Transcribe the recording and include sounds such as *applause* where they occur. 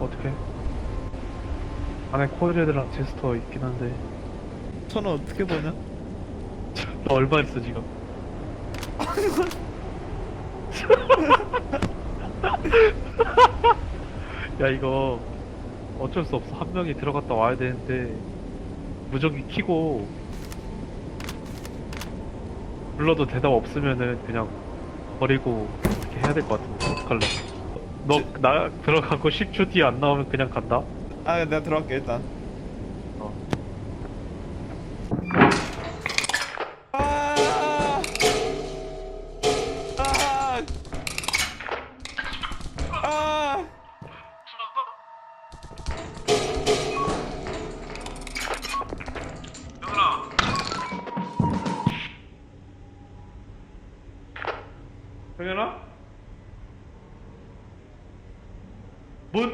어떻게? 안에 코일레드랑 제스터 있긴 한데 천원 어떻게 버냐? 너 *laughs* 얼마 했어 지금? *laughs* 야 이거 어쩔 수 없어 한 명이 들어갔다 와야 되는데 무전기 키고 불러도 대답 없으면은 그냥 버리고 이렇게 해야 될 것 같은데 어떡할래 너 나 들어가고 10초 뒤에 안 나오면 그냥 간다? 아 내가 들어갈게 일단 어. 아! 아! 아! 정현아? Bu